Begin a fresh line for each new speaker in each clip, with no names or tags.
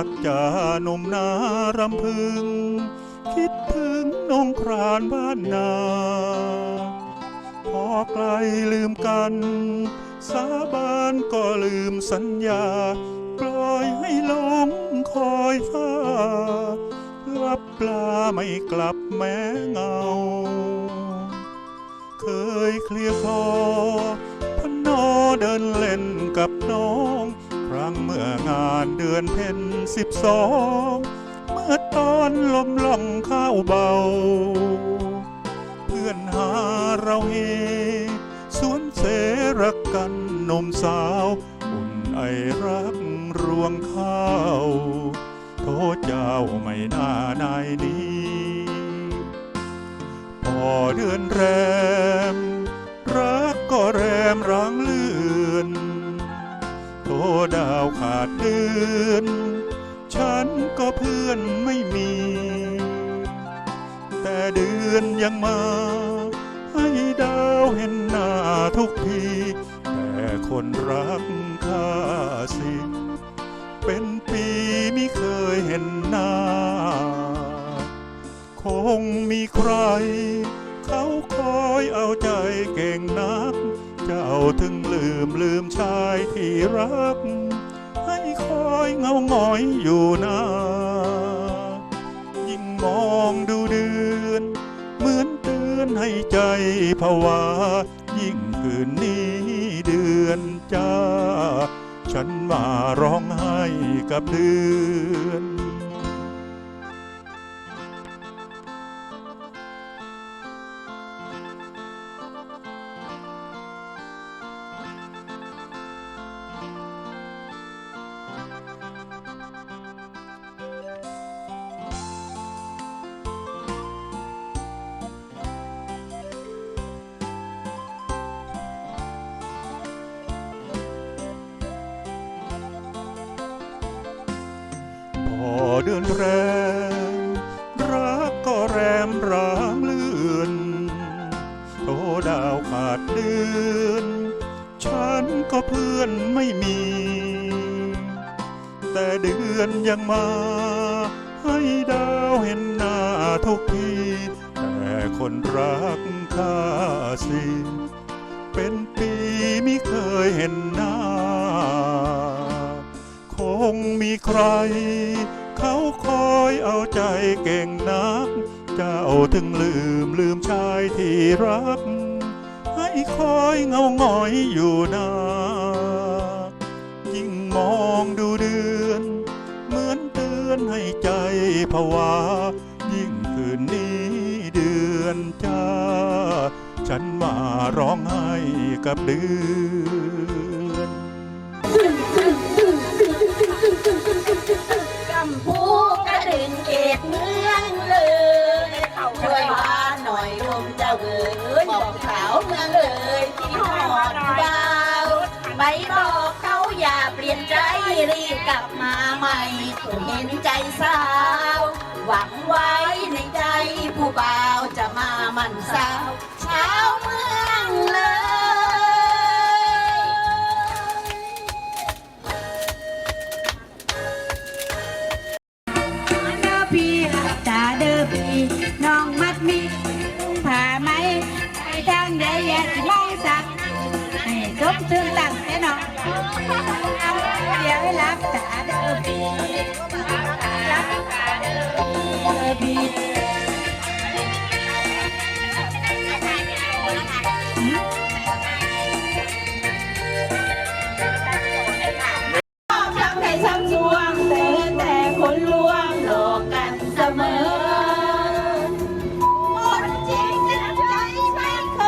รักจานมนารำพึง คิดถึงนงครานบ้านนา พอไกลลืมกัน สาบานก็ลืมสัญญา ปล่อยให้หลงคอยฟ้ารับปลาไม่กลับแม้เงา เคยเคลียร์คอพนอเดินเล่นกับน้อง มื่องานเดือนเพ็ญสิบสองเมื่อตอนลมล่องข้าวเบา เพื่อนหาเราเฮสวนเสรักกันนมสาว อุ่นไอรักรวงข้าว โทษเจ้าไม่น่านายนี้พอเดือนแรม รักก็แรมร้างเลือน ดาวขาดเดือน ฉันก็เพื่อนไม่มี แต่เดือนยังมา ให้ดาวเห็นหน้าทุกที แต่คนรักข้าสิ เป็นปีไม่เคยเห็นหน้า คงมีใคร เขาคอยเอาใจเก่งนัก เจ้าถึงลืมลืมชายที่รัก ให้คอยเงาหงอยอยู่นายิ่งมองดูเดือน เหมือนเตือนให้ใจผวา ยิ่งคืนนี้เดือนจ้า ฉันมาร้องไห้กับเดือนือนแรมรักก็แรมร้างเลือนโทดาวขาดเดือน ฉันก็เพื่อนไม่มี แต่เดือนยังมา ให้ดาวเห็นหน้าทุกทีแต่คนรักข้าสิเป็นปีไม่เคยเห็นหน้า คงมีใคร เขาคอยเอาใจเก่งนัก เจ้าถึงลืมลืมชายที่รัก ให้คอยเงาหงอยอยู่นายิ่งมองดูเดือน เหมือนเตือนให้ใจผวา ยิ่งคืนนี้เดือนจ้า ฉันมาร้องไห้กับเดือน
เกตเมืองเลยช่วยมาหน่อยลมจะเอ๋ยบอกขาวเมืองเลยที่หอดดาวไปบอกเขาอย่าเปลี่ยนใจรีบกลับมาใหม่เห็นใจสาว หวังไว้ในใจผู้บ่าวจะมามันสาว คนลวงหลอกกันเสมอหมดจริงใจไม่เค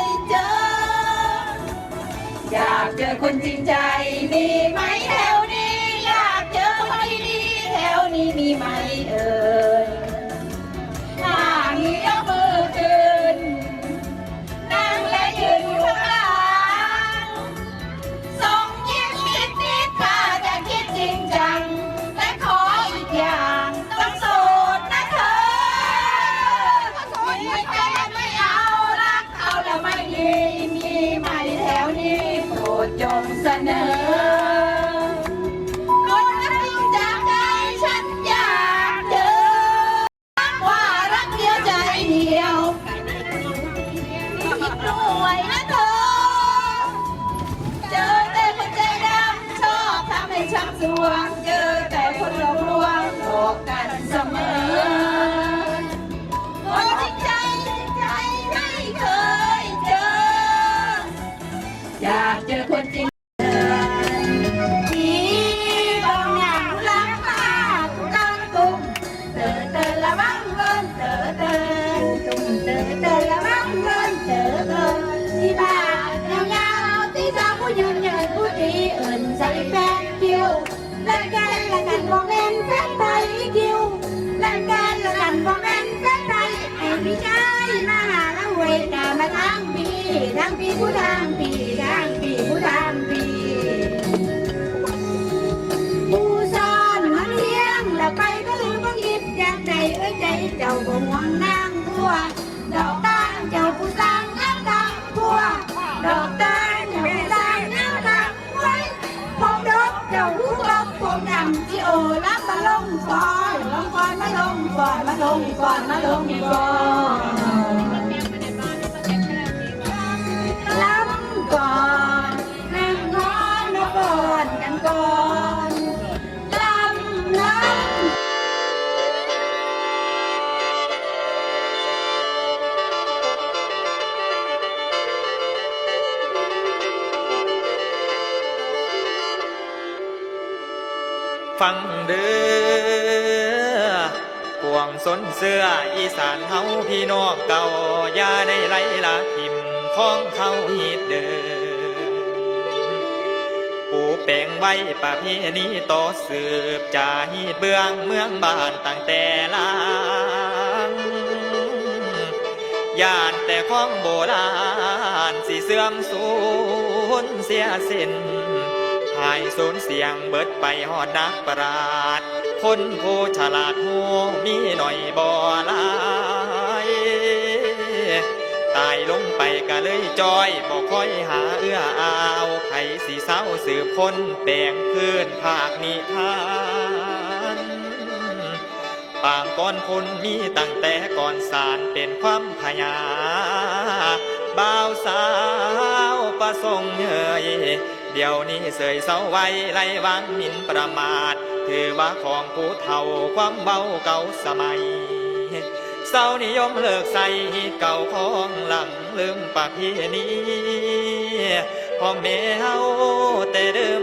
ยเจออยากเจอคนจริงใจมีไหมแถ มีไหมเอ่ำ
ปีทั้งปีผู้ทางปีทั้งปีผู้ทางปีผู้สอนมันเลี้ยงแล้วไปก็ลืมว่าคิดอยากใจเอ้ยใจเจ้าบ่ห่วงนางบัวดอก งเด้อ
ปวงสนเสื้ออีสานเฮาพี่น้องเก่าอย่าได้ไหลละทิมของเขาฮีดเด้อปูแปลงไว้ประเพณีต่อสืบจาฮีดเบื้องเมืองบ้านตั้งแต่ลางย่านแต่ของโบราณสิเสื่อมสูญเสียสิ้นายสูญเสียงเบิดไปหอดนักปราดคนผู้ฉลาดหูมีหน่อยบ่ลายตายลงไปก็เลยจอยบ่ค่อยหาเอื้ออาวไผสีเศร้าสืบคนแปลงพื้นภาคนิทานปางก้อนคนมีตั้งแต่ก่อนสารเป็นความพยาบ่าวสาวประสงค์เฮย เดี๋ยวนี้เสยเสาไว้ไล่วางหมินประมาท ถือว่าของผู้เฒ่าความเบาเก่าสมัย เศร้านิยมเลิกใส่เก่าของหลังลืมประเพณีพ่อแม่เฮาแต่เดิม